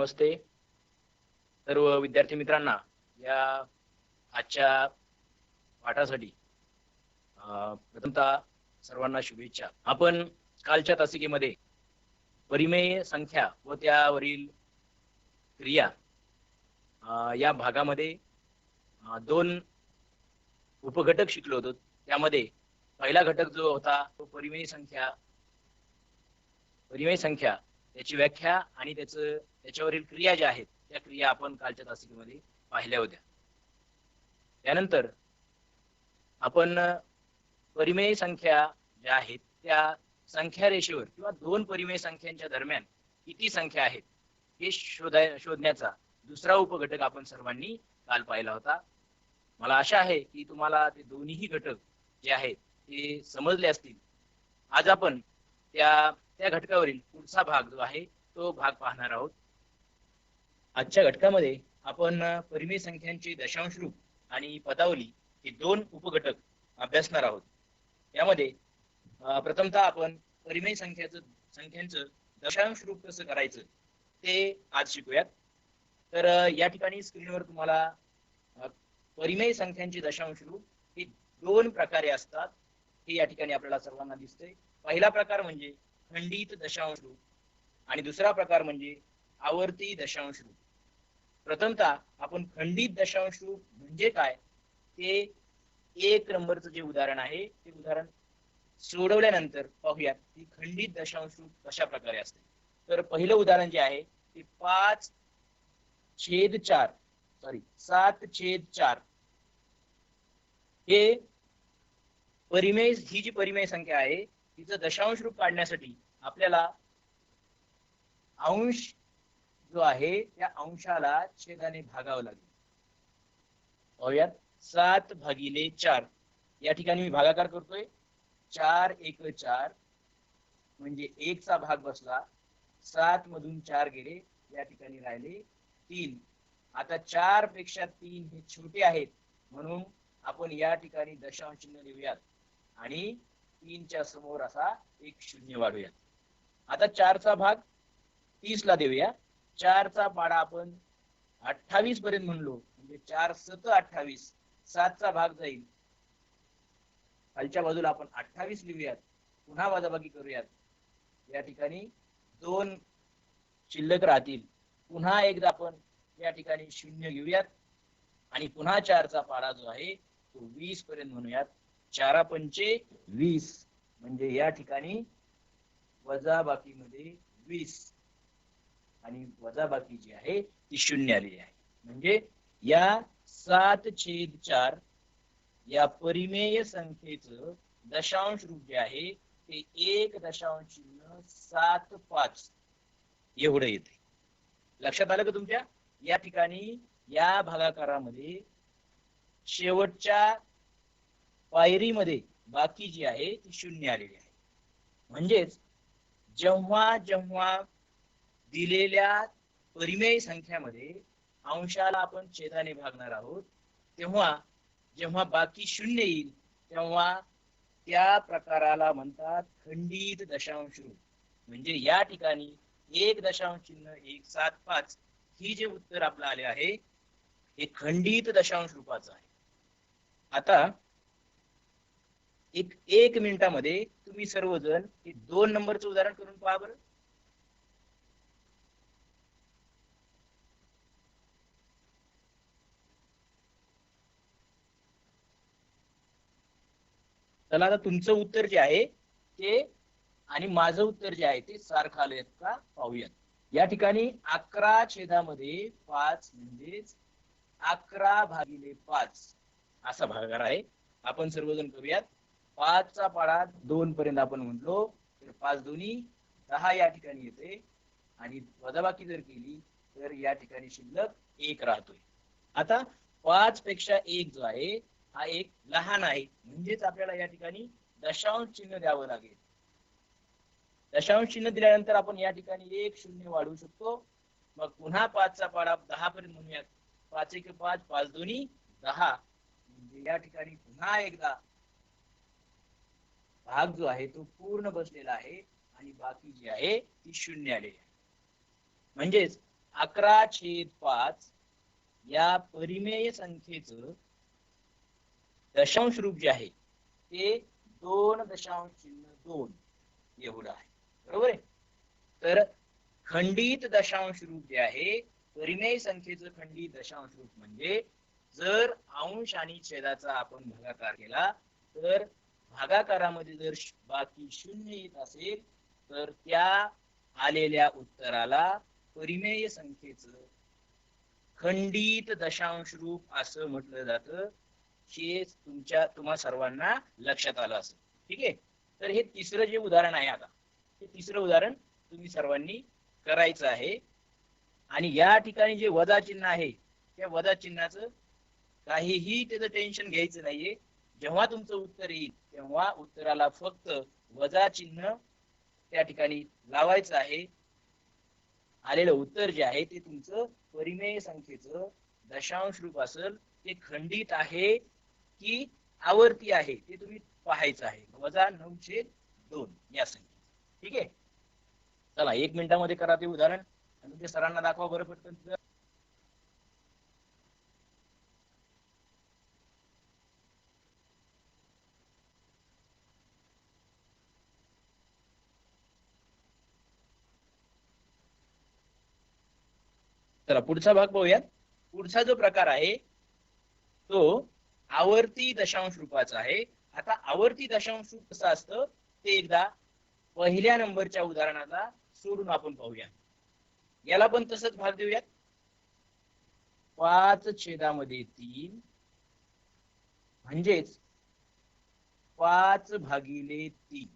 नमस्ते. सर्व विद्यार्थी मित्रांना या आजच्या पाठासाठी प्रथमतः सर्वांना शुभेच्छा. आपण कालच्या तासिकेमध्ये परिमेय संख्या व त्यावरील क्रिया या भागामध्ये दोन उपघटक शिकलो होतो. त्यामध्ये पहिला घटक जो होता तो परिमेय संख्या परिमेय संख्या त्याची व्याख्या आणि त्याचं त्याच्यावरील क्रिया ज्या आहेत त्या क्रिया आपण कालच्या तासिकेमध्ये पाहिल्या होत्या. त्यानंतर आपण परिमेय संख्या ज्या आहेत त्या संख्या रेषेवर किंवा दोन परिमेय संख्यांच्या दरम्यान किती संख्या आहेत हे शोधाय शोधण्याचा दुसरा उपघटक आपण सर्वांनी काल पाहिला होता. मला आशा आहे की तुम्हाला ते दोन्हीही घटक जे आहेत ते समजले असतील. आज आपण त्या त्या घटकावरील पुढचा भाग जो आहे तो भाग पाहणार आहोत. आजच्या घटकामध्ये आपण परिमेय संख्यांचे दशांश रूप आणि पदावली हे दोन उपघटक अभ्यासणार आहोत. यामध्ये प्रथमतः आपण परिमेय संख्याचं संख्यांचं दशांश रूप कसं करायचं ते आज शिकूयात. तर या ठिकाणी स्क्रीनवर तुम्हाला परिमेय संख्यांचे दशांश रूप हे दोन प्रकारे असतात. हे या ठिकाणी आपल्याला सर्वांना दिसतंय. पहिला प्रकार म्हणजे खंडित दशांश रूप आणि दुसरा प्रकार म्हणजे आवर्ती दशांश रूप प्रथमतः आपण खंडित दशांश रूप म्हणजे काय? ते एक नंबरचं जे उदाहरण आहे ते उदाहरण सोडवल्यानंतर पाहूयात की खंडित दशांश रूप कशा प्रकारे असते. तर पहिलं उदाहरण जे आहे ते पाच छेद चार सॉरी सात छेद चार. हे परिमेय ही जी परिमेय संख्या आहे तिचं दशांश रूप काढण्यासाठी आपल्याला अंश जो आहे त्या अंशाला छेदाने भागावं लागेल. पाहूयात. सात भागिले चार. या ठिकाणी मी भागाकार करतोय. चार एक चार म्हणजे एकचा भाग बसला. सात मधून चार गेले. या ठिकाणी राहिले तीन. आता चारपेक्षा तीन हे छोटे आहेत. म्हणून आपण या ठिकाणी दशांश चिन्ह लिहूयात. आणि तीनच्या समोर असा एक शून्य वाढूयात. आता चारचा भाग तीस ला देऊया. चारचा पाडा आपण अठ्ठावीस पर्यंत म्हणलो. म्हणजे चार सत अठ्ठावीस सातचा भाग जाईल. खालच्या बाजूला आपण अठ्ठावीस लिहूयात. पुन्हा वाजाबाकी करूयात. या ठिकाणी दोन शिल्लक राहतील. पुन्हा एकदा आपण या ठिकाणी शून्य घेऊयात. आणि पुन्हा चारचा पाडा जो आहे तो वीस पर्यंत म्हणूयात. चारा पंचे वीस. म्हणजे या ठिकाणी वजाबाकीमध्ये वीस. आणि वजाबाकी जी आहे ती शून्य आलेली आहे. म्हणजे या सात छेद चार या परिमेय संख्येच दशांश रूप जे आहे ते एक दशांश शून्य सात पाच एवढं येते. लक्षात आलं का तुमच्या? या ठिकाणी या भागाकारामध्ये शेवटच्या पायरीमध्ये बाकी जी आहे ती शून्य आलेली आहे. म्हणजेच जेव्हा जेव्हा दिलेल्या परिमेय संख्यामध्ये अंशाला आपण छेदाने भागणार आहोत. तेव्हा जेव्हा बाकी शून्य येईल तेव्हा त्या प्रकाराला म्हणतात खंडित दशांश रूप. म्हणजे या ठिकाणी एक दशांश चिन्ह एक सात पाच ही जे उत्तर आपलं आले आहे हे खंडित दशांश रूपाचं आहे. आता एक एक मिनिटामध्ये तुम्ही सर्वजण हे दोन नंबरचं उदाहरण करून पहा बरं. चला आता तुमचं उत्तर जे आहे ते आणि माझं उत्तर जे आहे ते सारखं आलं का? पाहूयात. या ठिकाणी अकरा छेदामध्ये पाच म्हणजेच अकरा भागिले पाच असा भागाकार आहे. आपण सर्वजण करूयात. पाचचा पाडा दोन पर्यंत आपण म्हणलो तर पाच दोन्ही दहा या ठिकाणी येते. आणि वजाबाकी जर केली तर या ठिकाणी शिल्लक एक राहतोय. आता पाच पेक्षा एक जो आहे हा एक लहान आहे. म्हणजेच आपल्याला या ठिकाणी दशांश चिन्ह द्यावं लागेल. दशांश चिन्ह दिल्यानंतर आपण या ठिकाणी एक शून्य वाढवू शकतो. मग पुन्हा पाचचा पाडा दहा पर्यंत म्हणूयात. पाच एक पाच पाच दोन्ही दहा. म्हणजे या ठिकाणी पुन्हा एकदा भाग जो आहे तो पूर्ण बसलेला आहे आणि बाकी जी आहे ती शून्य आलेली आहे. म्हणजेच अकरा छेद पाच या परिमेय संख्येचं दशांश रूप जे आहे ते दोन दशांश चिन्ह दोन एवढं आहे. बरोबर आहे? तर खंडित दशांश रूप जे आहे परिमेय संख्येचं खंडित दशांश रूप म्हणजे जर अंश आणि छेदाचा आपण भागाकार केला तर भागाकारामध्ये जर बाकी शून्य येत असेल तर त्या आलेल्या उत्तराला परिमेय संख्येचं खंडित दशांश रूप असं म्हटलं जातं. हे तुमच्या तुम्हा सर्वांना लक्षात आलं असेल. ठीक आहे? तर हे तिसरं जे उदाहरण आहे आता हे तिसरं उदाहरण तुम्ही सर्वांनी करायचं आहे. आणि या ठिकाणी जे वजा चिन्ह आहे त्या वजा चिन्हाचं काहीही त्याचं टेन्शन घ्यायचं नाहीये. जेव्हा तुमचं उत्तर येईल तेव्हा उत्तराला फक्त वजा चिन्ह त्या ठिकाणी लावायचं आहे. आलेलं उत्तर जे आहे ते तुमचं परिमेय संख्येचं दशांश रूप असेल. ते खंडित आहे. की आवर्ती आहे ते तुम्ही पाहायचं आहे. वजा नऊशे दोन या संख्येत. ठीक आहे? चला एक मिनिटामध्ये करा ते उदाहरण. आणि ते सरांना दाखवा बरं पटकन. चला पुढचा भाग पाहूयात. पुढचा जो प्रकार आहे तो आवर्ती दशांश रूपाचा आहे. आता आवर्ती दशांश रूप कसं असतं? ते एकदा पहिल्या नंबरच्या उदाहरणाला सोडून आपण पाहूया. याला पण तसंच भाग देऊयात. पाच छेदामध्ये तीन. म्हणजेच पाच भागिले तीन.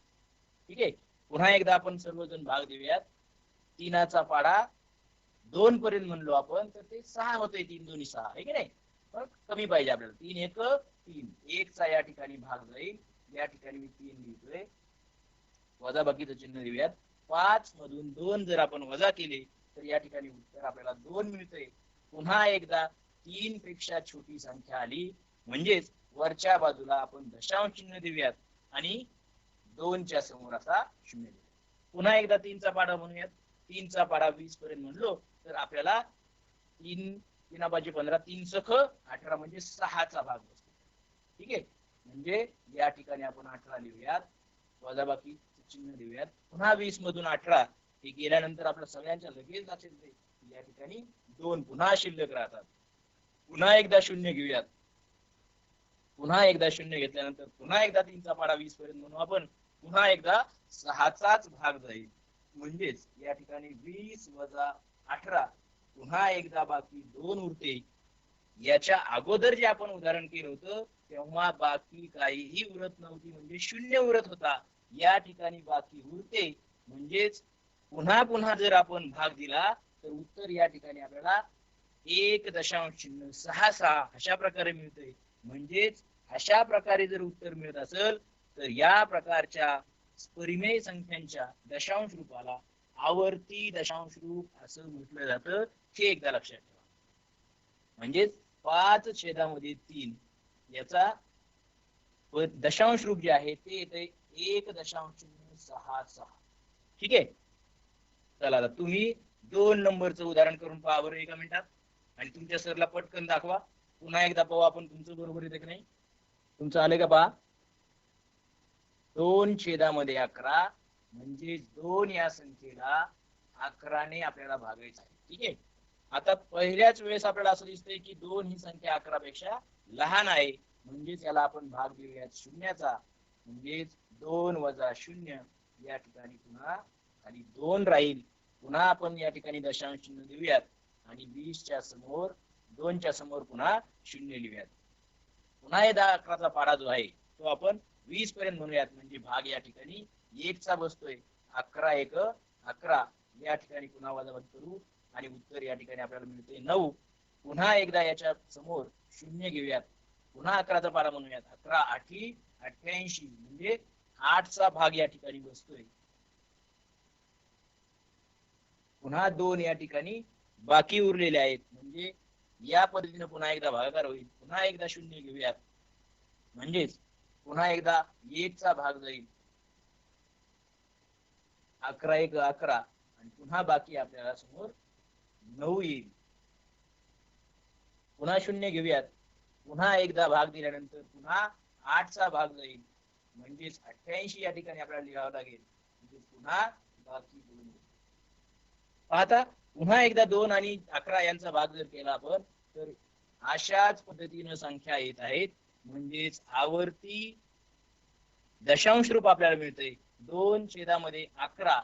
ठीक आहे? पुन्हा एकदा आपण सर्वजण भाग देऊयात. तीनाचा पाडा दोन पर्यंत म्हणलो आपण तर ते सहा होते तीन दोन्ही सहा. आहे की नाही? कमी पाहिजे आपल्याला. तीन एक तीन. एकचा या ठिकाणी भाग जाईल. या ठिकाणी मी तीन लिहितोय. वजा बाकीचं चिन्ह देऊयात पाच मधून दोन जर आपण वजा केले तर या ठिकाणी उत्तर आपल्याला दोन मिळतोय. पुन्हा एकदा तीन पेक्षा छोटी संख्या आली. म्हणजेच वरच्या बाजूला आपण दशांश चिन्ह देऊयात आणि दोनच्या समोर असा शून्य देऊयात. पुन्हा एकदा तीनचा पाडा म्हणूयात. तीनचा पाडा वीस पर्यंत म्हणलो तर आपल्याला तीन तीना पाहिजे पंधरा तीन सख अठरा म्हणजे सहाचा भाग बसतो. ठीक आहे? म्हणजे या ठिकाणी आपण अठरा लिहूयात. वजाबाकी चिन्ह देऊयात पुन्हा वीस मधून अठरा. हे गेल्यानंतर आपल्या सगळ्यांच्या लगेच लक्षात येते या ठिकाणी दोन पुन्हा शिल्लक राहतात. पुन्हा एकदा शून्य घेऊयात. पुन्हा एकदा शून्य घेतल्यानंतर पुन्हा एकदा तीनचा पाडा वीस पर्यंत म्हणून आपण. पुन्हा एकदा सहाचाच भाग जाईल. म्हणजेच या ठिकाणी वीस वजा अठरा पुन्हा एकदा बाकी दोन उरते. याच्या अगोदर जे आपण उदाहरण केलं होतं तेव्हा बाकी काहीही उरत नव्हती म्हणजे शून्य उरत होता. या ठिकाणी बाकी उरते. म्हणजेच पुन्हा पुन्हा जर आपण भाग दिला तर उत्तर या ठिकाणी आपल्याला एक दशांश चिन्ह सहा सहा अशा प्रकारे मिळते म्हणजेच अशा प्रकारे जर उत्तर मिळत असेल तर या प्रकारच्या परिमेय संख्यांच्या दशांश रूपाला आवर्ती दशांश रूप असं म्हटलं जातं. हे एकदा लक्षात ठेवा. म्हणजेच पाच छेदामध्ये तीन याचा दशांश रूप जे आहे ते येते एक दशांश सहा सहा. ठीक आहे? चला आता तुम्ही दोन नंबरचं उदाहरण करून पहा बरं एका मिनिटात. आणि तुमच्या सरला पटकन दाखवा. पुन्हा एकदा पाहू आपण तुमचं बरोबर येते की नाही. तुमचं आलं का पहा? दोन छेदामध्ये अकरा म्हणजे दोन या संख्येला अकराने आपल्याला भागायचं आहे. ठीक आहे? आता पहिल्याच वेळेस आपल्याला असं दिसतंय की दोन ही संख्या अकरा पेक्षा लहान आहे. म्हणजेच याला आपण भाग देऊयात शून्याचा. म्हणजेच दोन वजा शून्य या ठिकाणी पुन्हा खाली दोन राहील. पुन्हा आपण या ठिकाणी दशांश चिन्ह देऊयात. आणि वीसच्या समोर दोनच्या समोर पुन्हा शून्य लिहूयात. पुन्हा एकदा अकराचा पाडा जो आहे तो आपण वीस पर्यंत म्हणूयात. म्हणजे भाग या ठिकाणी एकचा बसतोय. अकरा एक अकरा. या ठिकाणी पुन्हा वजावत करू. आणि उत्तर या ठिकाणी आपल्याला मिळते नऊ. पुन्हा एकदा याच्या समोर शून्य घेऊयात. पुन्हा अकराचा पारा म्हणूयात. अकरा आठी अठ्याऐंशी म्हणजे आठचा भाग या ठिकाणी बसतोय. पुन्हा दोन या ठिकाणी बाकी उरलेले आहेत. म्हणजे या पद्धतीने पुन्हा एकदा भागाकार होईल. पुन्हा एकदा शून्य घेऊयात. म्हणजेच पुन्हा एकदा एकचा भाग जाईल. अकरा एक अकरा. आणि पुन्हा बाकी आपल्याला समोर नऊ येईल. पुन्हा शून्य घेऊयात. पुन्हा एकदा भाग दिल्यानंतर पुन्हा आठचा भाग जाईल. म्हणजेच अठ्ठ्याऐंशी या ठिकाणी आपल्याला लिहावं लागेल. म्हणजे पुन्हा बाकी दोन पाहता पुन्हा एकदा दोन आणि अकरा यांचा भाग जर केला आपण तर अशाच पद्धतीनं संख्या येत आहेत. म्हणजेच आवर्ती दशांश रूप आपल्याला मिळतंय. दोन छेदामध्ये अकरा.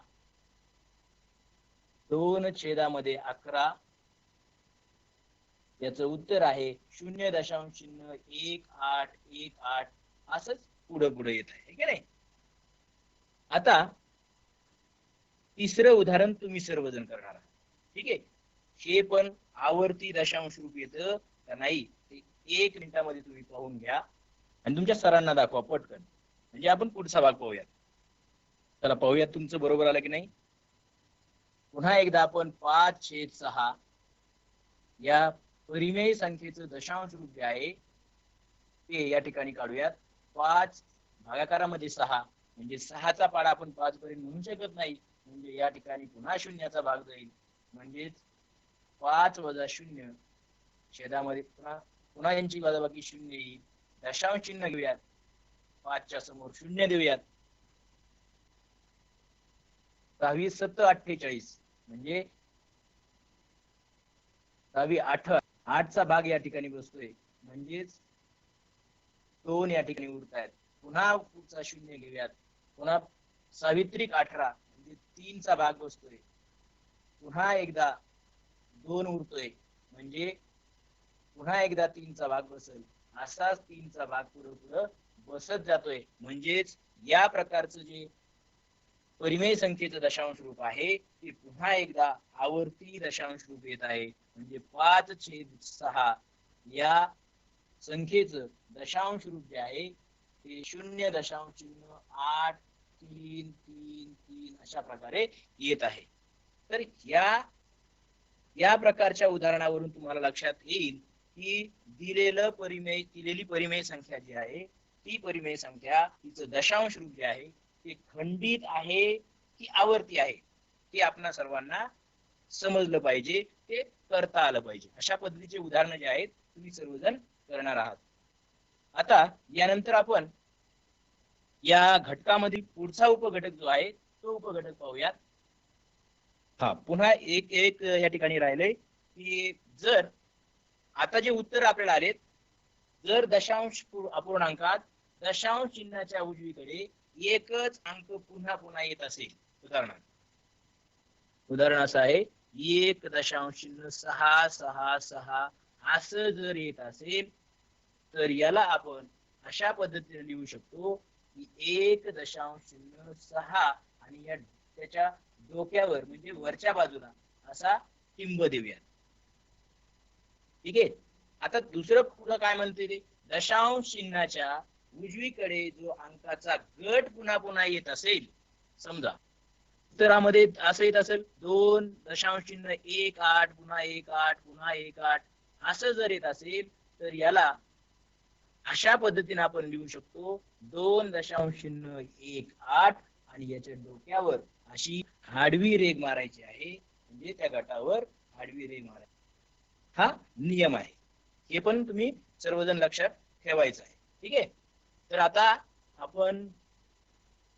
दोन छेदामध्ये अकरा. याच उत्तर आहे शून्य दशांश चिन्ह एक आठ एक आठ. असंच पुढं पुढे येत आहे की नाही? आता तिसरं उदाहरण तुम्ही सर्वजण करणार आहात. ठीक आहे? हे पण आवर्ती दशांश रूप येत. का नाही? ते एक मिनिटामध्ये तुम्ही पाहून घ्या. आणि तुमच्या सरांना दाखवा पटकन. म्हणजे आपण पुढचा भाग पाहूयात. चला पाहूयात तुमचं बरोबर आलं की नाही? पुन्हा एकदा आपण पाच छेद सहा या परिमेय संख्येचं दशांश रूप जे आहे ते या ठिकाणी काढूयात. पाच भागाकारामध्ये सहा म्हणजे सहाचा पाडा आपण पाच पर्यंत म्हणू शकत नाही. म्हणजे या ठिकाणी पुन्हा शून्याचा भाग जाईल. म्हणजेच पाच वजा शून्य छेदामध्ये पुन्हा पुन्हा यांची वजाबाकी शून्य येईल. दशांश चिन्ह घेऊयात. पाचच्या समोर शून्य देऊयात. दहावी सत अठ्ठेचाळीस. म्हणजे दहावी आठ आठचा भाग या ठिकाणी बसतोय. म्हणजेच दोन या ठिकाणी उरत आहेत पुन्हा पुढचा शून्य घेऊयात. पुन्हा सावित्रिक अठरा म्हणजे तीनचा भाग बसतोय. पुन्हा एकदा दोन उरतोय. म्हणजे पुन्हा एकदा तीनचा भाग बसेल. असाच तीनचा भाग पुढे पुढे बसत जातोय. म्हणजेच या प्रकारचं जे परिमेय संख्येचं दशांश रूप आहे. ते पुन्हा एकदा आवर्ती दशांश रूप येत आहे. म्हणजे पाच छेद सहा. या संख्येचं दशांश रूप जे आहे ते शून्य दशांश शून्य आठ तीन तीन तीन अशा प्रकारे येत आहे. तर या या प्रकारच्या उदाहरणावरून तुम्हाला लक्षात येईल की दिलेलं परिमेय दिलेली परिमेय संख्या जी आहे ती परिमेय संख्या तिचं दशांश रूप जे आहे ते खंडित आहे की आवर्ती आहे ते आपणा सर्वांना समजलं पाहिजे ते करता आलं पाहिजे. अशा पद्धतीचे उदाहरणं जे आहेत तुम्ही सर्वजण करणार आहात. आता यानंतर आपण या घटकामधील पुढचा उपघटक जो आहे तो उपघटक पाहूयात. हा पुन्हा एक एक या ठिकाणी राहिलंय की जर आता जे उत्तर आपल्याला आलेत जर दशांश अपूर्णांकात दशांश चिन्हाच्या उजवीकडे एकच अंक पुन्हा पुन्हा येत असेल. उदाहरणार्थ. उदाहरण असं आहे एक दशांश सहा सहा सहा असं जर येत असेल तर याला आपण अशा पद्धतीने लिहू शकतो की एक दशांश चिन्ह सहा आणि या त्याच्या डोक्यावर म्हणजे वरच्या बाजूला असा टिंब देऊया. ठीक आहे? आता दुसरं पुढं काय म्हणते ते? दशांश चिन्हाच्या उजवीकडे जो अंकाचा गट पुन्हा पुन्हा येत असेल समजा. उत्तरामध्ये असं येत असेल दोन दशांश चिन्ह एक आठ पुन्हा एक आठ पुन्हा एक आठ. असं जर येत असेल तर याला अशा पद्धतीने आपण लिहू शकतो दोन दशांश चिन्ह एक आठ. आणि याच्या डोक्यावर अशी आडवी रेग मारायची आहे. म्हणजे त्या गटावर आडवी रेग मारायची. हा नियम आहे. हे पण तुम्ही सर्वजण लक्षात ठेवायचं आहे. ठीक आहे? तर आता आपण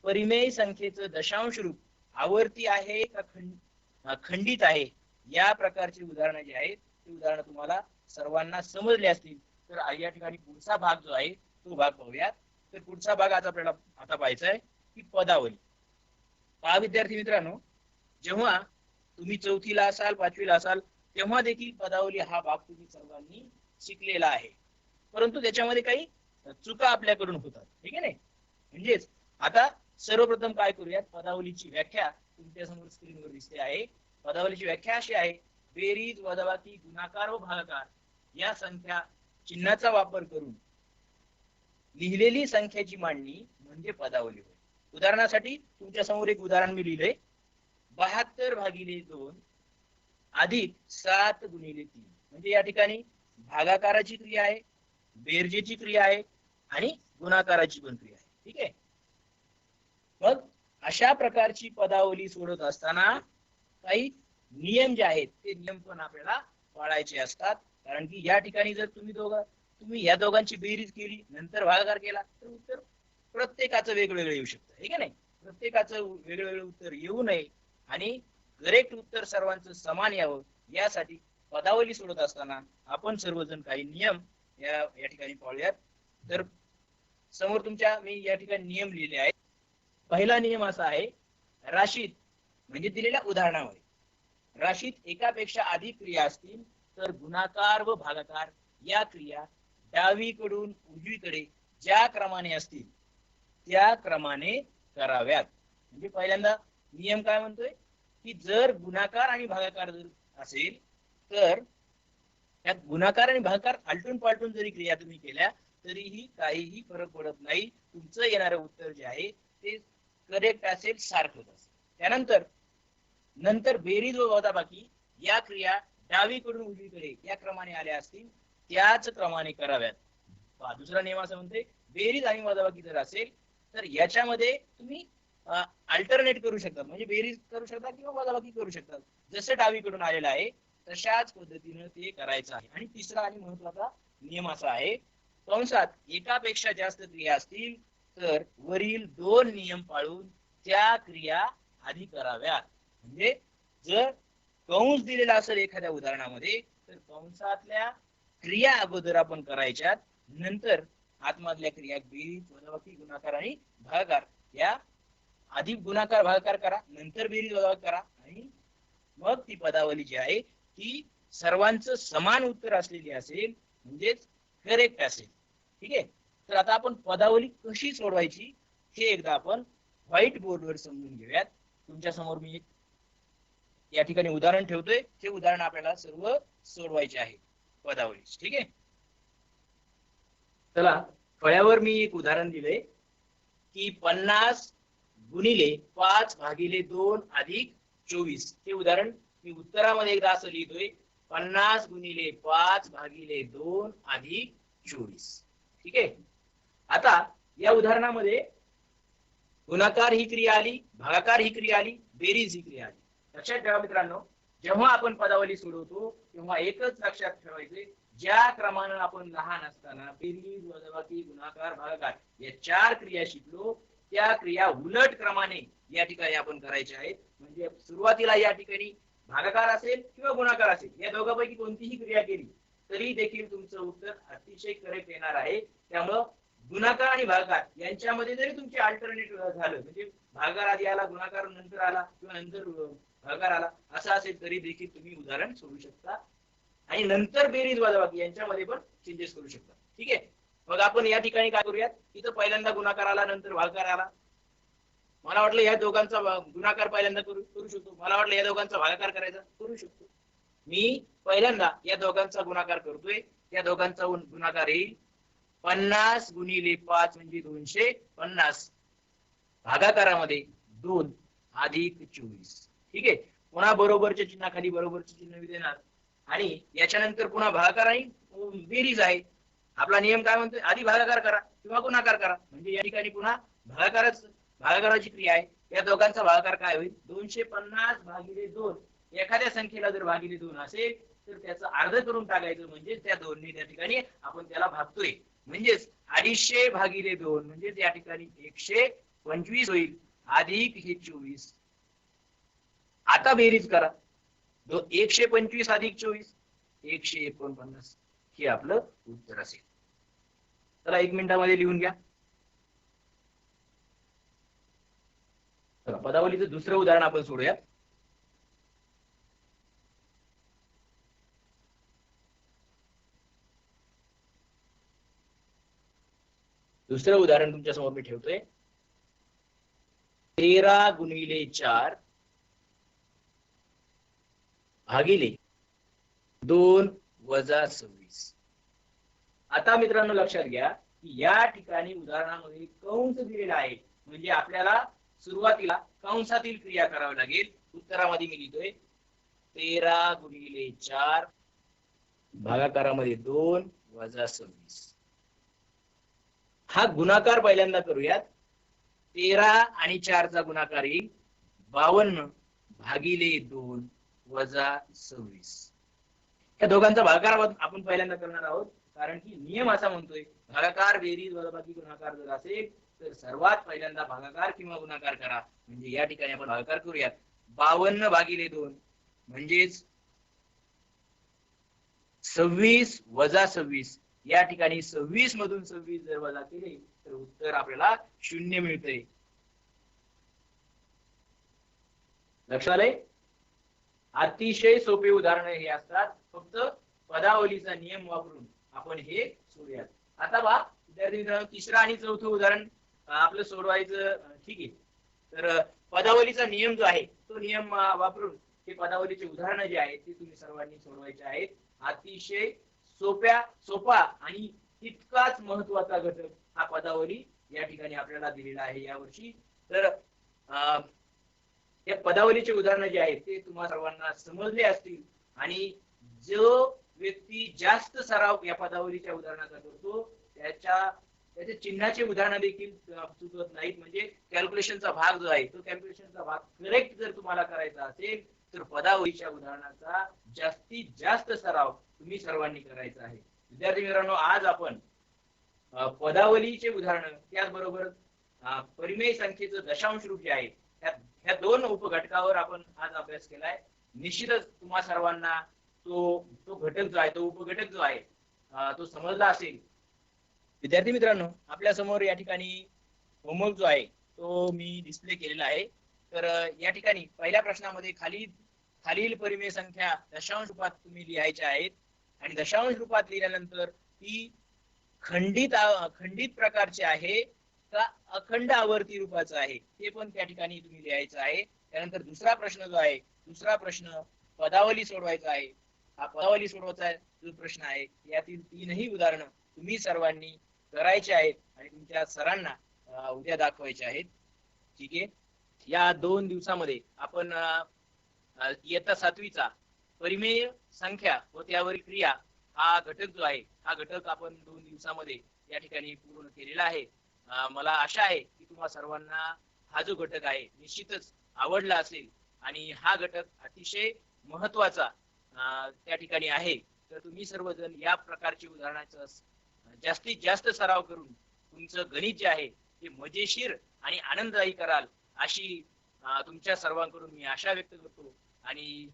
परिमेय संख्येचं दशांश रूप आवर्ती आहे का खंड खंडित आहे या प्रकारची उदाहरणं जी आहेत ती उदाहरणं तुम्हाला सर्वांना समजले असतील. तर या ठिकाणी पुढचा भाग जो आहे तो भाग पाहूयात. तर पुढचा भाग आज आपल्याला आता पाहायचा आहे की पदावली. पहा विद्यार्थी मित्रांनो जेव्हा तुम्ही चौथीला असाल पाचवीला असाल तेव्हा देखील पदावली हा भाग तुम्ही सर्वांनी शिकलेला आहे. परंतु त्याच्यामध्ये काही चुका आपल्याकडून होतात. ठीक आहे नाही? म्हणजेच आता सर्वप्रथम काय करूयात? पदावलीची व्याख्या तुमच्यासमोर स्क्रीनवर दिसते आहे. पदावलीची व्याख्या अशी आहे बेरीज वजाबाकी गुणाकार व भागाकार या संख्या चिन्हाचा वापर करून लिहिलेली संख्येची मांडणी म्हणजे पदावली होय उदाहरणासाठी तुमच्यासमोर एक उदाहरण मी लिहिलंय. बहात्तर भागिले दोन अधिक सात गुणिले तीन. म्हणजे या ठिकाणी भागाकाराची क्रिया आहे. बेरजेची क्रिया आहे आणि गुणाकाराची पण क्रिया आहे. ठीक आहे? मग अशा प्रकारची पदावली सोडत असताना काही नियम जे आहेत ते नियम पण आपल्याला पाळायचे असतात. कारण की या ठिकाणी जर तुम्ही दोघं तुम्ही या दोघांची बेरीज केली नंतर भागाकार केला तर उत्तर प्रत्येकाचं वेगवेगळं येऊ शकतं. हे का नाही? प्रत्येकाचं वेगवेगळं उत्तर येऊ नये आणि करेक्ट उत्तर सर्वांचं समान यावं यासाठी पदावली सोडत असताना आपण सर्वजण काही नियम या या ठिकाणी पाहूयात. तर समोर तुमच्या मी या ठिकाणी नियम लिहिले आहेत. पहिला नियम असा आहे राशीत म्हणजे दिलेल्या उदाहरणामध्ये राशीत एकापेक्षा अधिक क्रिया असतील तर गुणाकार व भागाकार या क्रिया डावीकडून उजवीकडे ज्या क्रमाने असतील त्या क्रमाने कराव्यात. म्हणजे पहिल्यांदा नियम काय म्हणतोय? की जर गुणाकार आणि भागाकार जर असेल तर त्यात गुणाकार आणि भागाकार आलटून पालटून जरी क्रिया तुम्ही केल्या तरीही काहीही फरक पडत नाही. तुमचं येणारं उत्तर जे आहे ते करेक्ट असेल सारखंच असेल. त्यानंतर नंतर बेरीज व वजाबाकी या क्रिया डावीकडून उजवीकडे या क्रमाने आल्या असतील त्याच क्रमाने कराव्यात. दुसरा नियम असं म्हणते बेरीज आणि वजाबाकी जर असेल तर याच्यामध्ये तुम्ही अल्टरनेट करू शकता. म्हणजे बेरीज करू शकता किंवा वजाबाकी करू शकता. जसं डावीकडून आलेलं आहे तशाच पद्धतीनं ते करायचं आहे. आणि तिसरा आणि महत्त्वाचा नियम असा आहे कंसात एकापेक्षा जास्त क्रिया असतील तर वरील दोन नियम पाळून त्या क्रिया आधी कराव्यात. म्हणजे जर कंस दिलेला असेल एखाद्या उदाहरणामध्ये तर कंसातल्या क्रिया अगोदर आपण करायच्यात. नंतर आतमधल्या क्रिया बेरीज वजाबाकी गुणाकार आणि भागाकार. या आधी गुणाकार भागाकार करा नंतर बेरीज वजाबाकी करा आणि मग ती पदावली जी आहे ही सर्वांचं समान उत्तर असलेली असेल म्हणजेच करेक्ट असेल. ठीक आहे? तर आता आपण पदावली कशी सोडवायची हे एकदा आपण व्हाईट बोर्डवर समजून घेऊयात. तुमच्यासमोर मी एक या ठिकाणी उदाहरण ठेवतोय. ते उदाहरण आपल्याला सर्व सोडवायचे आहे पदावली ठीक आहे? चला फळ्यावर मी एक उदाहरण दिलंय की पन्नास गुणिले पाच भागिले दोन अधिक चोवीस. हे उदाहरण मी उत्तरामध्ये एकदा असं लिहितोय पन्नास गुणिले पाच भागिले दोन अधिक चोवीस. ठीक आहे? आता या उदाहरणामध्ये गुणाकार ही क्रिया आली भागाकार ही क्रिया आली बेरीज ही क्रिया आली. लक्षात ठेवा मित्रांनो जेव्हा आपण पदावली सोडवतो तेव्हा एकच लक्षात ठेवायचे ज्या क्रमानं आपण लहान असताना बेरीज वजाबाकी गुणाकार भागाकार या चार क्रिया शिकलो त्या क्रिया उलट क्रमाने या ठिकाणी आपण करायच्या आहेत. म्हणजे सुरुवातीला या ठिकाणी भागाकार असेल किंवा गुणाकार असेल या दोघांपैकी कोणतीही क्रिया केली तरी देखील तुमचं उत्तर अतिशय करेक्ट येणार आहे. त्यामुळं गुणाकार आणि भागाकार यांच्यामध्ये जरी तुमचे अल्टरनेट झालं म्हणजे भागाकार आधी आला गुणाकार नंतर आला किंवा नंतर भागाकार आला असं असेल तरी देखील तुम्ही उदाहरण सोडू शकता. आणि नंतर बेरीज वजाबाकी यांच्यामध्ये पण चेंजेस करू शकता. ठीक आहे? मग आपण या ठिकाणी काय करूयात? इथं पहिल्यांदा गुणाकार आला नंतर भागाकार आला. मला वाटलं या दोघांचा गुणाकार पहिल्यांदा करू शकतो. मला वाटलं या दोघांचा भागाकार करायचा करू शकतो. मी पहिल्यांदा या दोघांचा गुणाकार करतोय. या दोघांचा गुणाकार येईल. पन्नास गुणिले पाच म्हणजे दोनशे पन्नास. भागाकारामध्ये दोन अधिक चोवीस. ठीक आहे? पुन्हा बरोबरच्या चिन्हाखाली बरोबरचे चिन्ह मी देणार. आणि याच्यानंतर पुन्हा भागाकार आणि बेरीज आहे. आपला नियम काय म्हणतोय? आधी भागाकार करा किंवा गुणाकार करा. म्हणजे या ठिकाणी पुन्हा भागाकारच भागाकाराची क्रिया आहे. या दोघांचा भागाकार काय होईल? दोनशे पन्नास भागिले दोन. एखाद्या संख्येला जर भागिले दोन असेल तर त्याचं अर्ध करून टाकायचं म्हणजे त्या दोन्ही त्या ठिकाणी आपण त्याला भागतोय. म्हणजेच अडीचशे भागिले दोन म्हणजेच या ठिकाणी एकशे पंचवीस होईल. अधिक हे चोवीस. आता बेरीज करा. दो एकशे पंचवीस अधिक चोवीस. एकशे एकोणपन्नास. हे आपलं उत्तर असेल. चला एक मिनिटामध्ये लिहून घ्या. पदावलीचं दुसरं उदाहरण आपण सोडूया दुसरं उदाहरण तुमच्यासमोर मी ठेवतोय. तेरा गुणिले चार भागिले दोन वजा सव्वीस. आता मित्रांनो लक्षात घ्या की या ठिकाणी उदाहरणामध्ये कंस दिलेला आहे. म्हणजे आपल्याला सुरुवातीला कंसातील क्रिया करावी लागेल. उत्तरामध्ये मी लिहितोय तेरा गुणिले चार भागाकारामध्ये दोन वजा सव्वीस. हा गुणाकार पहिल्यांदा करूयात. तेरा आणि चारचा गुणाकार येईल. बावन्न भागिले दोन वजा सव्वीस. या दोघांचा भागाकार आपण- पहिल्यांदा करणार आहोत. कारण की नियम असा म्हणतोय भागाकार बेरीज वजाबाकी गुणाकार जर असेल तर सर्वात पहिल्यांदा भागाकार किंवा गुणाकार करा. म्हणजे या ठिकाणी आपण भागाकार करूयात. बावन्न भागिले दोन म्हणजेच सव्वीस वजा सव्वीस. या ठिकाणी सव्वीस मधून सव्वीस जर वजा केले तर उत्तर आपल्याला शून्य मिळते लक्षात आलंय? अतिशय सोपे उदाहरण हे असतात. फक्त पदावलीचा नियम वापरून आपण हे सोडूयात. आता बा विद्यार्थी मित्रांनो तिसरं आणि चौथं उदाहरण. आपलं सोडवायचं ठीक आहे. तर पदावलीचा नियम जो आहे तो नियम वापरून हे पदावलीचे उदाहरणं जे आहेत ते तुम्ही सर्वांनी सोडवायचे आहेत. अतिशय सोप्या सोपा आणि तितकाच महत्त्वाचा घटक हा पदावली या ठिकाणी आपल्याला दिलेला आहे यावर्षी. तर अं, या पदावलीचे उदाहरणं जे आहेत ते तुम्हा सर्वांना समजले असतील. आणि जो व्यक्ती जास्त सराव या पदावलीच्या उदाहरणाचा करतो त्याच्या त्याचे चिन्हाचे उदाहरण देखील सुचवत नाहीत. म्हणजे कॅल्क्युलेशनचा भाग जो आहे तो कॅल्क्युलेशनचा भाग करेक्ट जर तुम्हाला करायचा असेल तर पदावळीच्या उदाहरणाचा जास्तीत जास्त सराव तुम्ही सर्वांनी करायचा आहे. विद्यार्थी मित्रांनो आज आपण पदावलीचे उदाहरण त्याचबरोबर परिमेय संख्येचं दशांश रूप जे आहे त्या ह्या दोन उपघटकावर आपण आज अभ्यास केलाय. निश्चितच तुम्हा सर्वांना तो तो घटक जो आहे तो उपघटक जो आहे तो समजला असेल. विद्यार्थी मित्रांनो आपल्यासमोर या ठिकाणी होमवर्क जो आहे तो मी डिस्प्ले केलेला आहे. तर या ठिकाणी पहिल्या प्रश्नामध्ये खाली खालील परिमेय संख्या दशांश रूपात तुम्ही लिहायच्या आहेत. आणि दशांश रूपात लिहिल्यानंतर ती खंडित खंडित प्रकारची आहे का अखंड आवर्ती रूपाचं आहे ते पण त्या ठिकाणी तुम्ही लिहायचं आहे. त्यानंतर दुसरा प्रश्न जो आहे दुसरा प्रश्न पदावली सोडवायचा आहे. हा पदावली सोडवायचा जो प्रश्न आहे यातील तीनही उदाहरणं तुम्ही सर्वांनी करायचे आहेत आणि तुमच्या सरांना उद्या दाखवायचे आहेत. ठीक आहे? या दोन दिवसामध्ये आपण इयत्ता सातवीचा परिमेय संख्या व त्यावरील क्रिया हा घटक जो आहे हा घटक आपण दोन दिवसामध्ये या ठिकाणी पूर्ण केलेला आहे. मला आशा आहे की तुम्हा सर्वांना हा जो घटक आहे निश्चितच आवडला असेल आणि हा घटक अतिशय महत्त्वाचा त्या ठिकाणी आहे. तर तुम्ही सर्वजण या प्रकारची उदाहरणाचं जास्तीत जास्त सराव करून तुमचं गणित जे आहे ते मजेशीर आणि आनंददायी कराल अशी तुमच्या सर्वांकडून मी आशा व्यक्त करतो. आणि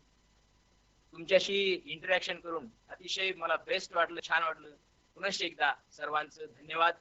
तुमच्याशी इंटरॅक्शन करून अतिशय मला बेस्ट वाटलं छान वाटलं. पुनश्च एकदा सर्वांचं धन्यवाद.